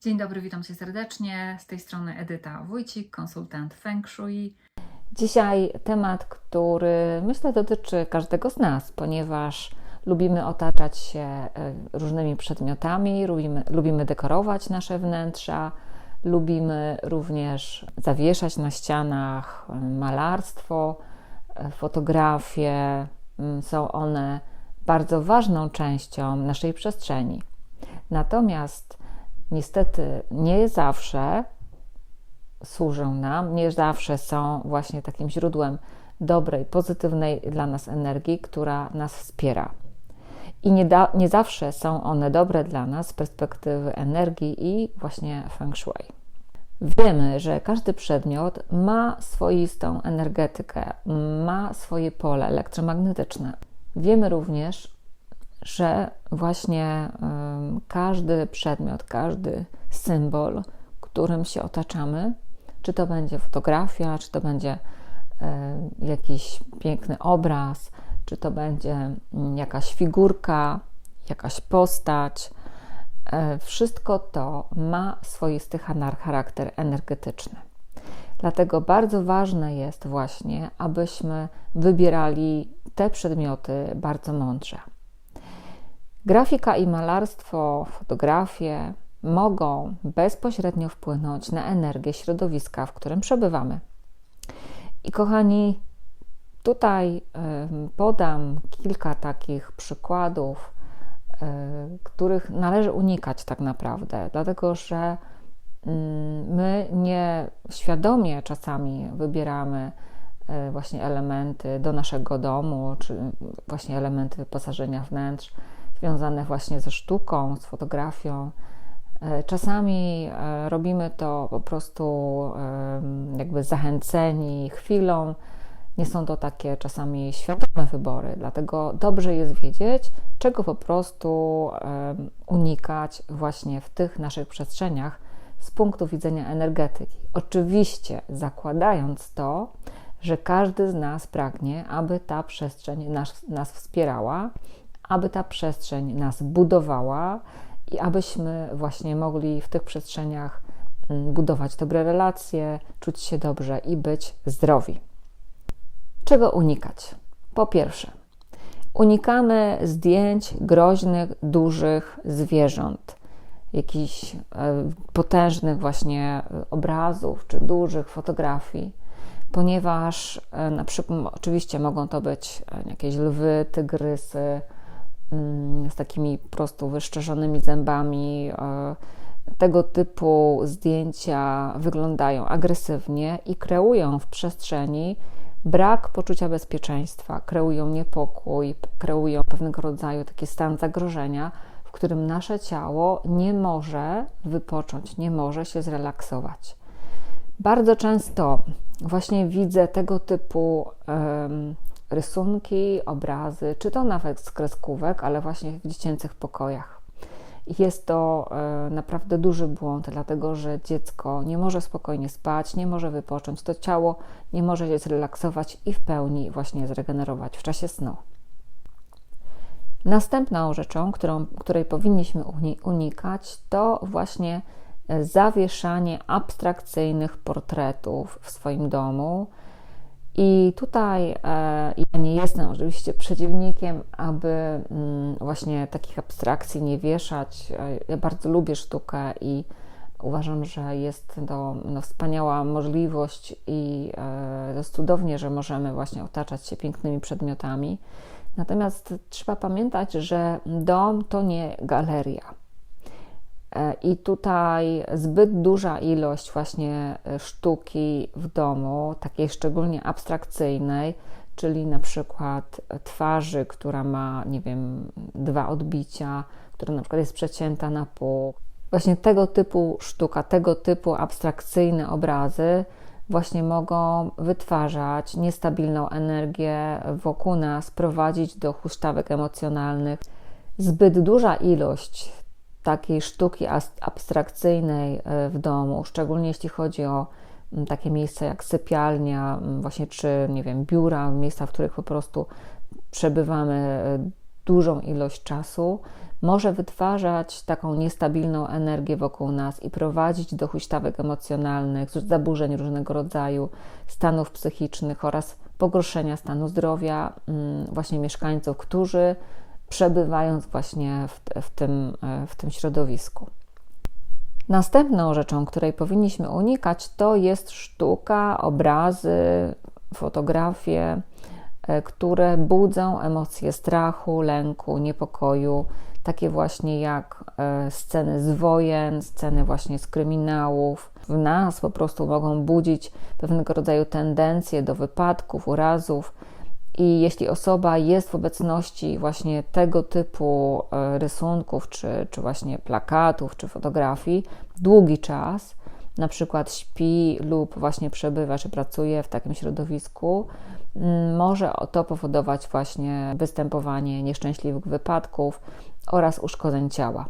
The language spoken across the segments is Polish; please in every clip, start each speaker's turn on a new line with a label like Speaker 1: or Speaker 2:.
Speaker 1: Dzień dobry, witam Cię serdecznie. Z tej strony Edyta Wójcik, konsultant Feng Shui.
Speaker 2: Dzisiaj temat, który myślę dotyczy każdego z nas, ponieważ lubimy otaczać się e, różnymi przedmiotami, lubimy, lubimy dekorować nasze wnętrza, lubimy również zawieszać na ścianach e, malarstwo, e, fotografie. Są one bardzo ważną częścią naszej przestrzeni. Natomiast niestety nie zawsze służą nam, nie zawsze są właśnie takim źródłem dobrej, pozytywnej dla nas energii, która nas wspiera. I nie, da, nie zawsze są one dobre dla nas z perspektywy energii i właśnie feng shui. Wiemy, że każdy przedmiot ma swoistą energetykę, ma swoje pole elektromagnetyczne. Wiemy również, że właśnie każdy przedmiot, każdy symbol, którym się otaczamy, czy to będzie fotografia, czy to będzie jakiś piękny obraz, czy to będzie mm, jakaś figurka, jakaś postać, e, wszystko to ma swoisty charakter energetyczny. Dlatego bardzo ważne jest właśnie, abyśmy wybierali te przedmioty bardzo mądrze. Grafika i malarstwo, fotografie mogą bezpośrednio wpłynąć na energię środowiska, w którym przebywamy. I kochani, tutaj podam kilka takich przykładów, których należy unikać tak naprawdę, dlatego że my nieświadomie czasami wybieramy właśnie elementy do naszego domu, czy właśnie elementy wyposażenia wnętrz związane właśnie ze sztuką, z fotografią. Czasami robimy to po prostu jakby zachęceni chwilą. Nie są to takie czasami świadome wybory, dlatego dobrze jest wiedzieć, czego po prostu unikać właśnie w tych naszych przestrzeniach z punktu widzenia energetyki. Oczywiście zakładając to, że każdy z nas pragnie, aby ta przestrzeń nas, nas wspierała, aby ta przestrzeń nas budowała i abyśmy właśnie mogli w tych przestrzeniach mm, budować dobre relacje, czuć się dobrze i być zdrowi. Czego unikać? Po pierwsze, unikamy zdjęć groźnych, dużych zwierząt, jakichś e, potężnych właśnie obrazów czy dużych fotografii, ponieważ e, na przykład oczywiście mogą to być e, jakieś lwy, tygrysy, z takimi prostu wyszczerzonymi zębami. Tego typu zdjęcia wyglądają agresywnie i kreują w przestrzeni brak poczucia bezpieczeństwa, kreują niepokój, kreują pewnego rodzaju taki stan zagrożenia, w którym nasze ciało nie może wypocząć, nie może się zrelaksować. Bardzo często właśnie widzę tego typu rysunki, obrazy, czy to nawet z kreskówek, ale właśnie w dziecięcych pokojach. Jest to e, naprawdę duży błąd, dlatego że dziecko nie może spokojnie spać, nie może wypocząć, to ciało nie może się zrelaksować i w pełni właśnie zregenerować w czasie snu. Następną rzeczą, którą, której powinniśmy unikać, to właśnie e, zawieszanie abstrakcyjnych portretów w swoim domu, i tutaj e, ja nie jestem oczywiście przeciwnikiem, aby mm, właśnie takich abstrakcji nie wieszać. E, ja bardzo lubię sztukę i uważam, że jest to no, wspaniała możliwość i e, jest cudownie, że możemy właśnie otaczać się pięknymi przedmiotami. Natomiast trzeba pamiętać, że dom to nie galeria. E, I tutaj zbyt duża ilość właśnie e, sztuki w domu, takiej szczególnie abstrakcyjnej, czyli na przykład twarzy, która ma, nie wiem, dwa odbicia, która na przykład jest przecięta na pół. Właśnie tego typu sztuka, tego typu abstrakcyjne obrazy właśnie mogą wytwarzać niestabilną energię wokół nas, prowadzić do huśtawek emocjonalnych. Zbyt duża ilość takiej sztuki abstrakcyjnej e, w domu, szczególnie jeśli chodzi o takie miejsca jak sypialnia, właśnie czy nie wiem, biura, miejsca, w których po prostu przebywamy e, dużą ilość czasu, może wytwarzać taką niestabilną energię wokół nas i prowadzić do huśtawek emocjonalnych, zaburzeń różnego rodzaju, stanów psychicznych oraz pogorszenia stanu zdrowia właśnie mieszkańców, którzy przebywając właśnie w, w, tym, w tym środowisku. Następną rzeczą, której powinniśmy unikać, to jest sztuka, obrazy, fotografie, e, które budzą emocje strachu, lęku, niepokoju, takie właśnie jak e, sceny z wojen, sceny właśnie z kryminałów. W nas po prostu mogą budzić pewnego rodzaju tendencje do wypadków, urazów. I jeśli osoba jest w obecności właśnie tego typu e, rysunków, czy, czy właśnie plakatów, czy fotografii, długi czas, na przykład śpi lub właśnie przebywa, czy pracuje w takim środowisku, mm, może to powodować właśnie występowanie nieszczęśliwych wypadków oraz uszkodzeń ciała.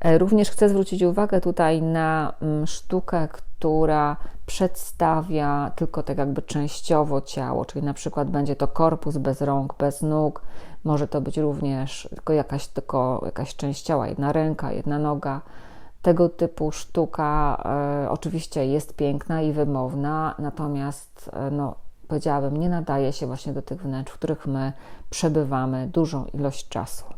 Speaker 2: E, również chcę zwrócić uwagę tutaj na mm, sztukę, która przedstawia tylko tak jakby częściowo ciało, czyli na przykład będzie to korpus bez rąk, bez nóg, może to być również tylko jakaś, tylko jakaś część ciała, jedna ręka, jedna noga. Tego typu sztuka e, oczywiście jest piękna i wymowna, natomiast e, no, powiedziałabym, nie nadaje się właśnie do tych wnętrz, w których my przebywamy dużą ilość czasu.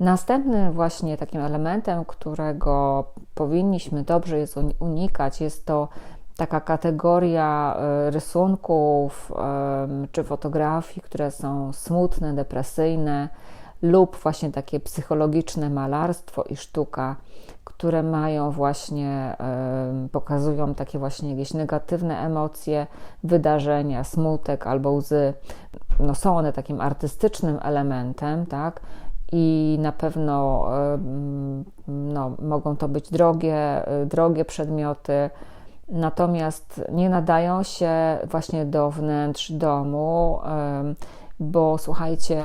Speaker 2: Następnym właśnie takim elementem, którego powinniśmy dobrze jest unikać, jest to taka kategoria e, rysunków czy fotografii, które są smutne, depresyjne lub właśnie takie psychologiczne malarstwo i sztuka, które mają właśnie, pokazują takie właśnie jakieś negatywne emocje, wydarzenia, smutek albo łzy. No są one takim artystycznym elementem, tak? I na pewno no, mogą to być drogie, drogie przedmioty, natomiast nie nadają się właśnie do wnętrz domu, bo słuchajcie,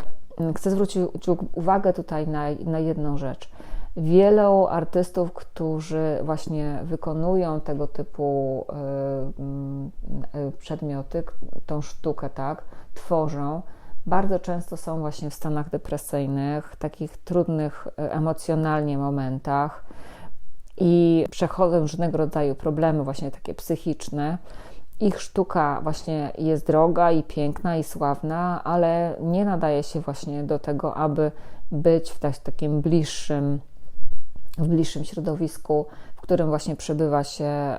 Speaker 2: chcę zwrócić uwagę tutaj na, na jedną rzecz. Wielu artystów, którzy właśnie wykonują tego typu przedmioty, tą sztukę, tak, tworzą, bardzo często są właśnie w stanach depresyjnych, takich trudnych e, emocjonalnie momentach i przechodzą różnego rodzaju problemy, właśnie takie psychiczne. Ich sztuka właśnie jest droga i piękna i sławna, ale nie nadaje się właśnie do tego, aby być w takim bliższym, w bliższym środowisku, w którym właśnie przebywa się e,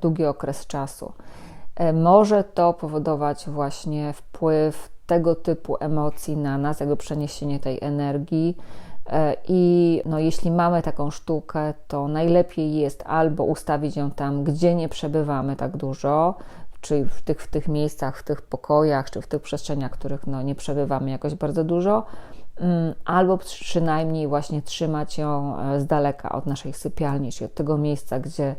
Speaker 2: długi okres czasu. E, może to powodować właśnie wpływ tego typu emocji na nas, jakby przeniesienie tej energii. E, I no, jeśli mamy taką sztukę, to najlepiej jest albo ustawić ją tam, gdzie nie przebywamy tak dużo, czyli w tych, w tych miejscach, w tych pokojach, czy w tych przestrzeniach, w których no, nie przebywamy jakoś bardzo dużo, mm, albo przynajmniej właśnie trzymać ją e, z daleka od naszej sypialni, czyli od tego miejsca, gdzie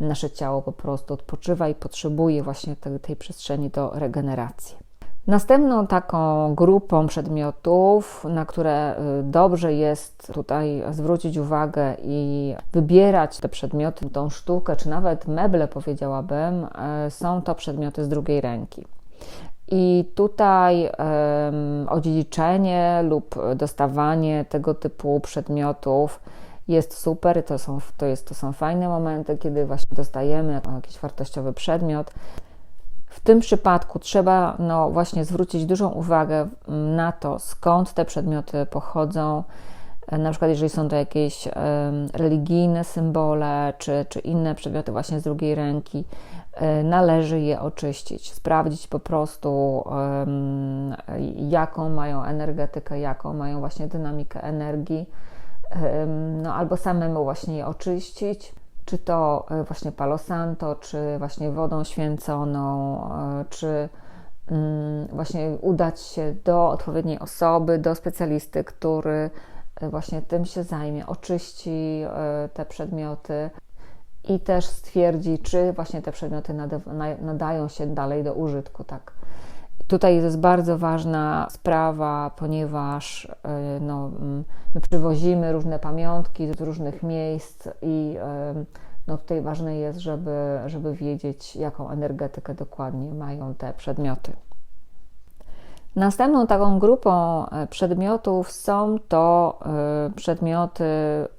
Speaker 2: nasze ciało po prostu odpoczywa i potrzebuje właśnie tej, tej przestrzeni do regeneracji. Następną taką grupą przedmiotów, na które y, dobrze jest tutaj zwrócić uwagę i wybierać te przedmioty, tą sztukę, czy nawet meble, powiedziałabym, y, są to przedmioty z drugiej ręki. I tutaj um, odziedziczenie lub dostawanie tego typu przedmiotów jest super, to są, to, jest, to są fajne momenty, kiedy właśnie dostajemy jakiś wartościowy przedmiot. W tym przypadku trzeba no, właśnie zwrócić dużą uwagę na to, skąd te przedmioty pochodzą. Na przykład, jeżeli są to jakieś religijne symbole, czy, czy inne przedmioty właśnie z drugiej ręki, e, należy je oczyścić, sprawdzić po prostu, jaką mają energetykę, jaką mają właśnie dynamikę energii, no, albo samemu właśnie je oczyścić czy to e, właśnie Palo Santo, czy właśnie wodą święconą, e, czy mm, właśnie udać się do odpowiedniej osoby, do specjalisty, który e, właśnie tym się zajmie, oczyści te przedmioty i też stwierdzi, czy właśnie te przedmioty nadają się dalej do użytku, tak. Tutaj jest bardzo ważna sprawa, ponieważ e, no, mm, my przywozimy różne pamiątki z różnych miejsc i no, tutaj ważne jest, żeby, żeby wiedzieć, jaką energetykę dokładnie mają te przedmioty. Następną taką grupą e, przedmiotów są to e, przedmioty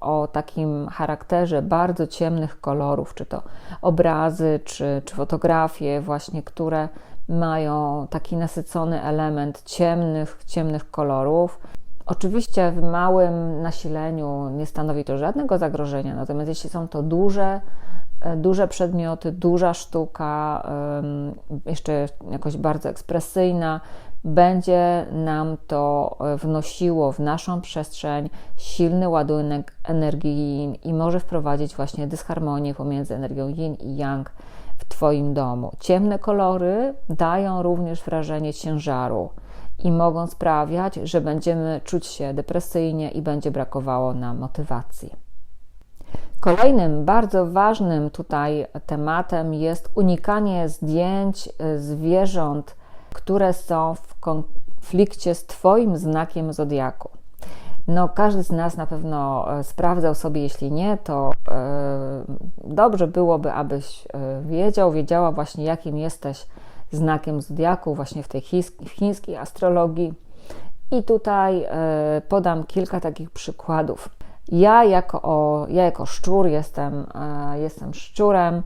Speaker 2: o takim charakterze bardzo ciemnych kolorów, czy to obrazy, czy, czy fotografie, właśnie, które mają taki nasycony element ciemnych, ciemnych kolorów. Oczywiście w małym nasileniu nie stanowi to żadnego zagrożenia, natomiast jeśli są to duże, e, duże przedmioty, duża sztuka, jeszcze jakoś bardzo ekspresyjna, będzie nam to e, wnosiło w naszą przestrzeń silny ładunek energii i może wprowadzić właśnie dysharmonię pomiędzy energią yin i yang Twoim domu. Ciemne kolory dają również wrażenie ciężaru i mogą sprawiać, że będziemy czuć się depresyjnie i będzie brakowało nam motywacji. Kolejnym bardzo ważnym tutaj tematem jest unikanie zdjęć zwierząt, które są w konflikcie z Twoim znakiem zodiaku. No, każdy z nas na pewno e, sprawdzał sobie, jeśli nie, to e, dobrze byłoby, abyś e, wiedział, wiedziała właśnie, jakim jesteś znakiem zodiaku, właśnie w tej chińskiej astrologii. I tutaj podam kilka takich przykładów. Ja jako, ja jako szczur jestem, jestem szczurem.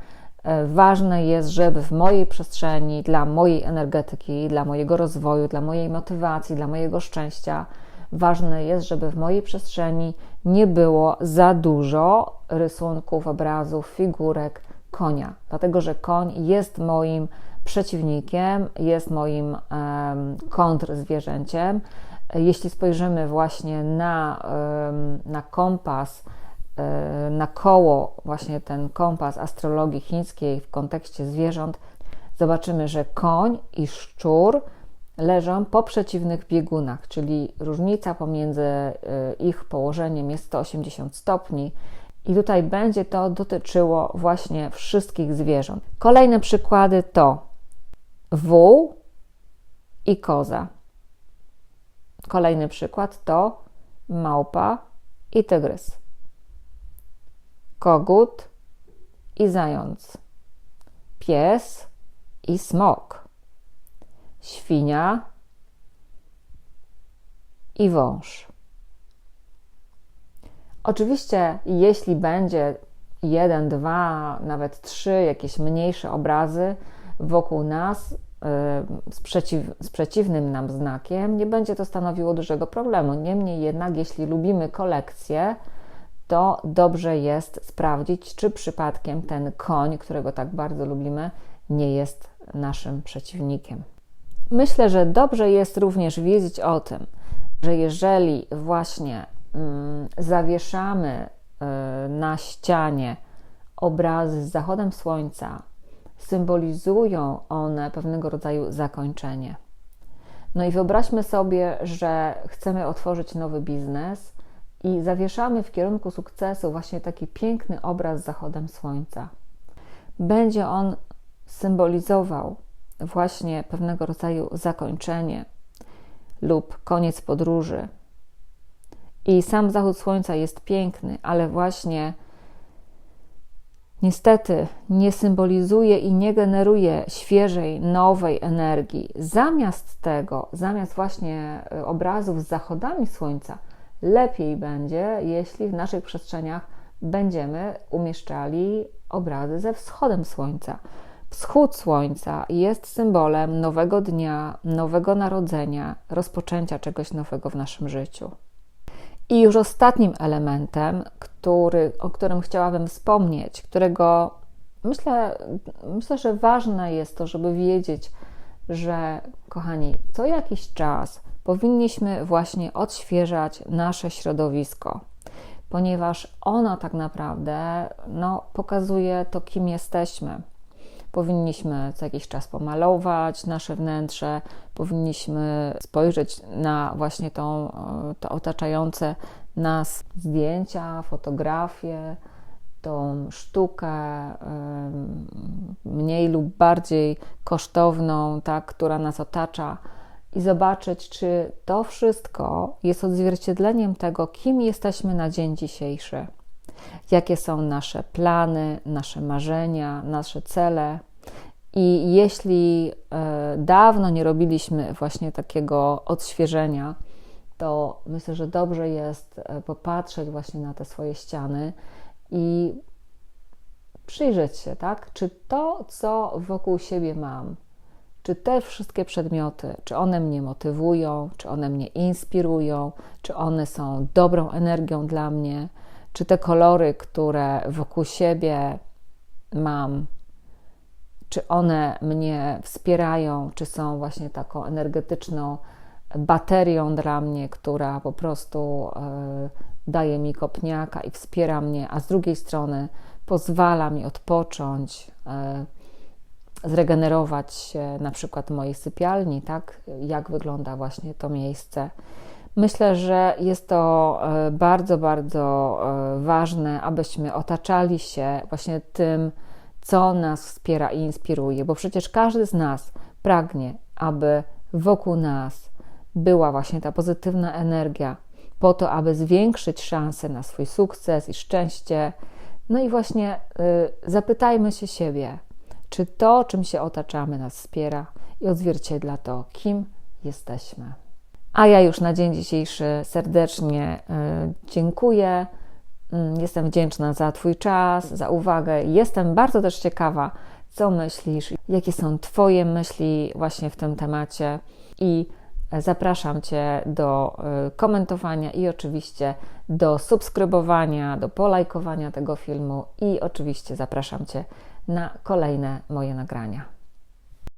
Speaker 2: Ważne jest, żeby w mojej przestrzeni, dla mojej energetyki, dla mojego rozwoju, dla mojej motywacji, dla mojego szczęścia, ważne jest, żeby w mojej przestrzeni nie było za dużo rysunków, obrazów, figurek konia, dlatego że koń jest moim przeciwnikiem, jest moim kontrzwierzęciem. Jeśli spojrzymy właśnie na, na kompas, um, na koło, właśnie ten kompas astrologii chińskiej w kontekście zwierząt, zobaczymy, że koń i szczur leżą po przeciwnych biegunach, czyli różnica pomiędzy y, ich położeniem jest 180 stopni. I tutaj będzie to dotyczyło właśnie wszystkich zwierząt. Kolejne przykłady to wół i koza. Kolejny przykład to małpa i tygrys. Kogut i zając. Pies i smok świnia i wąż. Oczywiście, jeśli będzie jeden, dwa, nawet trzy jakieś mniejsze obrazy wokół nas z, przeciw, z przeciwnym nam znakiem, nie będzie to stanowiło dużego problemu. Niemniej jednak, jeśli lubimy kolekcję, to dobrze jest sprawdzić, czy przypadkiem ten koń, którego tak bardzo lubimy, nie jest naszym przeciwnikiem. Myślę, że dobrze jest również wiedzieć o tym, że jeżeli właśnie mm, zawieszamy y, na ścianie obrazy z zachodem słońca, symbolizują one pewnego rodzaju zakończenie. No i wyobraźmy sobie, że chcemy otworzyć nowy biznes i zawieszamy w kierunku sukcesu właśnie taki piękny obraz z zachodem słońca. Będzie on symbolizował właśnie pewnego rodzaju zakończenie lub koniec podróży. I sam zachód słońca jest piękny, ale właśnie niestety nie symbolizuje i nie generuje świeżej, nowej energii. Zamiast tego, zamiast właśnie e, obrazów z zachodami słońca, lepiej będzie, jeśli w naszych przestrzeniach będziemy umieszczali obrazy ze wschodem słońca. Wschód słońca jest symbolem nowego dnia, nowego narodzenia, rozpoczęcia czegoś nowego w naszym życiu. I już ostatnim elementem, który, o którym chciałabym wspomnieć, którego myślę, myślę, że ważne jest to, żeby wiedzieć, że, kochani, co jakiś czas powinniśmy właśnie odświeżać nasze środowisko, ponieważ ono tak naprawdę no, pokazuje to, kim jesteśmy powinniśmy co jakiś czas pomalować nasze wnętrze, powinniśmy spojrzeć na właśnie tą, e, to otaczające nas zdjęcia, fotografie, tą sztukę mniej lub bardziej kosztowną, tak, która nas otacza, i zobaczyć, czy to wszystko jest odzwierciedleniem tego, kim jesteśmy na dzień dzisiejszy jakie są nasze plany, nasze marzenia, nasze cele I jeśli e, dawno nie robiliśmy właśnie takiego odświeżenia, to myślę, że dobrze jest e, popatrzeć właśnie na te swoje ściany i przyjrzeć się, tak? Czy to, co wokół siebie mam, czy te wszystkie przedmioty, czy one mnie motywują, czy one mnie inspirują, czy one są dobrą energią dla mnie, czy te kolory, które wokół siebie mam, czy one mnie wspierają, czy są właśnie taką energetyczną baterią dla mnie, która po prostu e, daje mi kopniaka i wspiera mnie, a z drugiej strony pozwala mi odpocząć, e, zregenerować się na przykład mojej sypialni, tak? Jak wygląda właśnie to miejsce. Myślę, że jest to e, bardzo, bardzo ważne, abyśmy otaczali się właśnie tym, co nas wspiera i inspiruje, bo przecież każdy z nas pragnie, aby wokół nas była właśnie ta pozytywna energia, po to, aby zwiększyć szanse na swój sukces i szczęście. No i właśnie y, zapytajmy się siebie, czy to, czym się otaczamy, nas wspiera i odzwierciedla to, kim jesteśmy. A ja już na dzień dzisiejszy serdecznie y, dziękuję. Mm, jestem wdzięczna za Twój czas, za uwagę. Jestem bardzo też ciekawa, co myślisz, jakie są Twoje myśli właśnie w tym temacie i zapraszam Cię do y, komentowania i oczywiście do subskrybowania, do polajkowania tego filmu i oczywiście zapraszam Cię na kolejne moje nagrania.